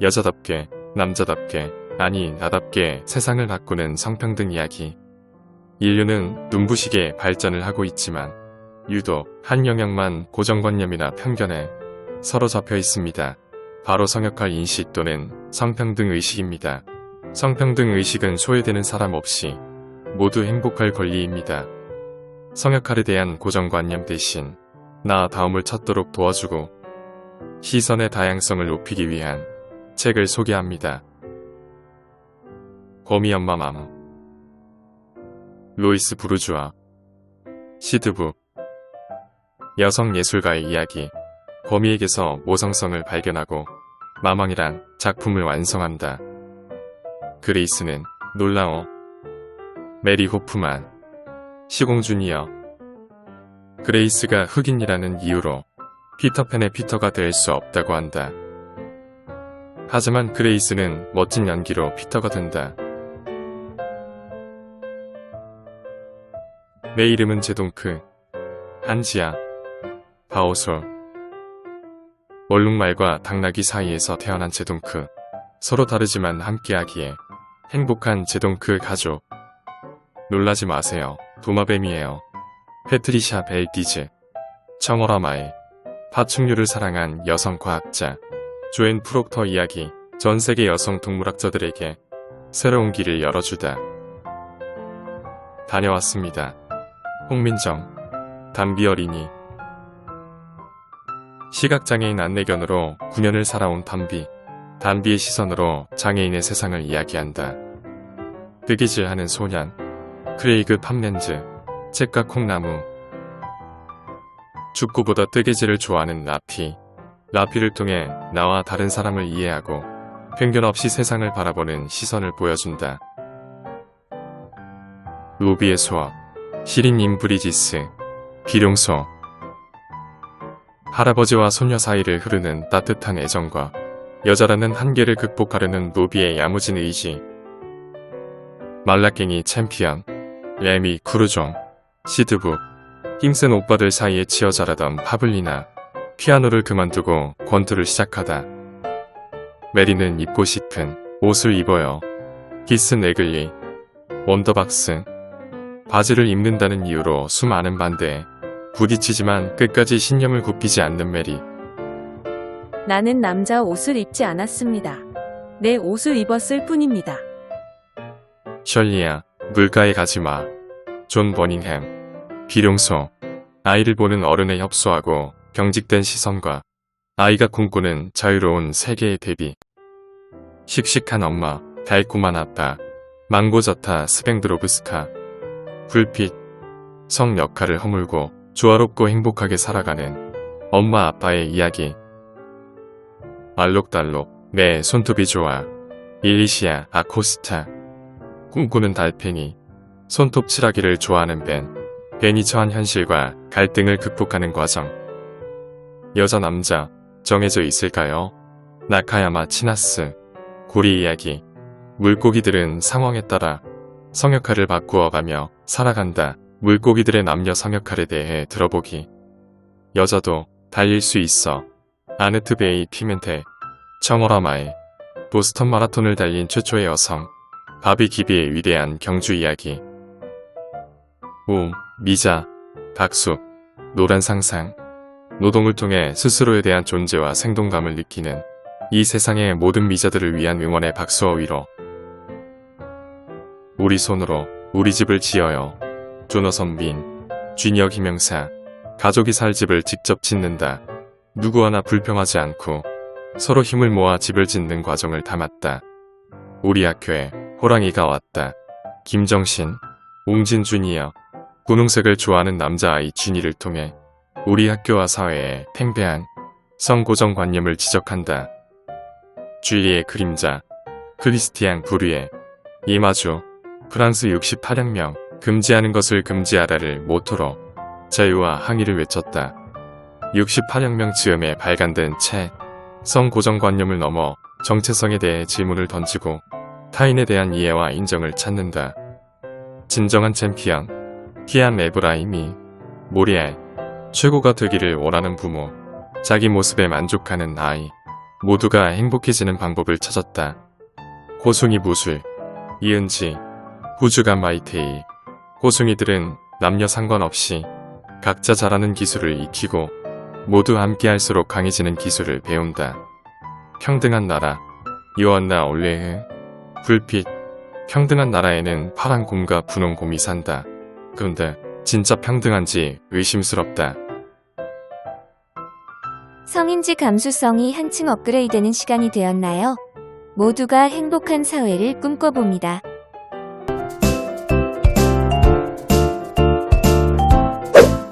여자답게, 남자답게, 아니 나답게 세상을 바꾸는 성평등 이야기. 인류는 눈부시게 발전을 하고 있지만 유독 한 영역만 고정관념이나 편견에 서로 잡혀 있습니다. 바로 성역할 인식 또는 성평등 의식입니다. 성평등 의식은 소외되는 사람 없이 모두 행복할 권리입니다. 성역할에 대한 고정관념 대신 나 다음을 찾도록 도와주고 시선의 다양성을 높이기 위한 책을 소개합니다. 거미 엄마 맘 로이스 부르주아. 시드북 여성 예술가의 이야기. 거미에게서 모성성을 발견하고 마망이란 작품을 완성한다. 그레이스는 놀라워. 메리 호프만. 시공 주니어. 그레이스가 흑인이라는 이유로 피터팬의 피터가 될 수 없다고 한다. 하지만 그레이스는 멋진 연기로 피터가 된다. 내 이름은 제동크, 한지야, 바오솔. 얼룩말과 당나귀 사이에서 태어난 제동크. 서로 다르지만 함께하기에 행복한 제동크 가족. 놀라지 마세요. 도마뱀이에요. 페트리샤 벨디즈. 청어라마의 파충류를 사랑한 여성 과학자. 조앤 프록터 이야기. 전 세계 여성 동물학자들에게 새로운 길을 열어주다. 다녀왔습니다. 홍민정, 담비 어린이. 시각장애인 안내견으로 9년을 살아온 담비. 담비의 시선으로 장애인의 세상을 이야기한다. 뜨기질 하는 소년. 크레이그 팜렌즈. 책과 콩나무. 축구보다 뜨개질을 좋아하는 라피. 라피를 통해 나와 다른 사람을 이해하고 편견 없이 세상을 바라보는 시선을 보여준다. 로비의 수업. 시린 임브리지스. 비룡소. 할아버지와 손녀 사이를 흐르는 따뜻한 애정과 여자라는 한계를 극복하려는 노비의 야무진 의지. 말라깽이 챔피언. 레미 쿠르종. 시드북. 힘센 오빠들 사이에 치여 자라던 파블리나. 피아노를 그만두고 권투를 시작하다. 메리는 입고 싶은 옷을 입어요. 기스 네글리. 원더박스. 바지를 입는다는 이유로 수많은 반대에 부딪히지만 끝까지 신념을 굽히지 않는 메리. 나는 남자 옷을 입지 않았습니다. 내 옷을 입었을 뿐입니다. 셜리야, 물가에 가지 마. 존 버닝햄. 비룡소. 아이를 보는 어른에 협소하고 경직된 시선과 아이가 꿈꾸는 자유로운 세계의 대비. 씩씩한 엄마, 달콤한 아빠. 망고저타 스팽드로브스카. 불빛. 성 역할을 허물고 조화롭고 행복하게 살아가는 엄마 아빠의 이야기. 알록달록 내 손톱이 좋아. 일리시아 아코스타. 꿈꾸는 달팽이. 손톱 칠하기를 좋아하는 벤. 벤이 처한 현실과 갈등을 극복하는 과정. 여자 남자 정해져 있을까요? 나카야마 치나스. 고리 이야기. 물고기들은 상황에 따라 성역할을 바꾸어가며 살아간다. 물고기들의 남녀 성역할에 대해 들어보기. 여자도 달릴 수 있어. 아네트 베이 피멘테. 청어라마의 보스턴 마라톤을 달린 최초의 여성. 바비 기비의 위대한 경주 이야기. 우, 미자, 박수, 노란 상상. 노동을 통해 스스로에 대한 존재와 생동감을 느끼는 이 세상의 모든 미자들을 위한 응원의 박수와 위로. 우리 손으로 우리 집을 지어요. 조너선 빈, 쥐니어 김영사, 가족이 살 집을 직접 짓는다. 누구 하나 불평하지 않고 서로 힘을 모아 집을 짓는 과정을 담았다. 우리 학교에 호랑이가 왔다. 김정신, 주니어, 분홍색을 좋아하는 남자아이 쥐니를 통해 우리 학교와 사회의 팽배한 성고정관념을 지적한다. 쥐리의 그림자, 크리스티앙 부르의 이마주, 프랑스 68혁명, 금지하는 것을 금지하라를 모토로 자유와 항의를 외쳤다. 68혁명 즈음에 발간된 책, 성고정관념을 넘어 정체성에 대해 질문을 던지고 타인에 대한 이해와 인정을 찾는다. 진정한 챔피언, 키안 에브라임이 모리알, 최고가 되기를 원하는 부모, 자기 모습에 만족하는 아이, 모두가 행복해지는 방법을 찾았다. 호숭이 무술, 이은지, 후주간 마이테이. 호숭이들은 남녀 상관없이 각자 잘하는 기술을 익히고 모두 함께할수록 강해지는 기술을 배운다. 평등한 나라, 이완나 올레흐, 불빛. 평등한 나라에는 파란 곰과 분홍 곰이 산다. 그런데 진짜 평등한지 의심스럽다. 성인지 감수성이 한층 업그레이드되는 시간이 되었나요? 모두가 행복한 사회를 꿈꿔봅니다.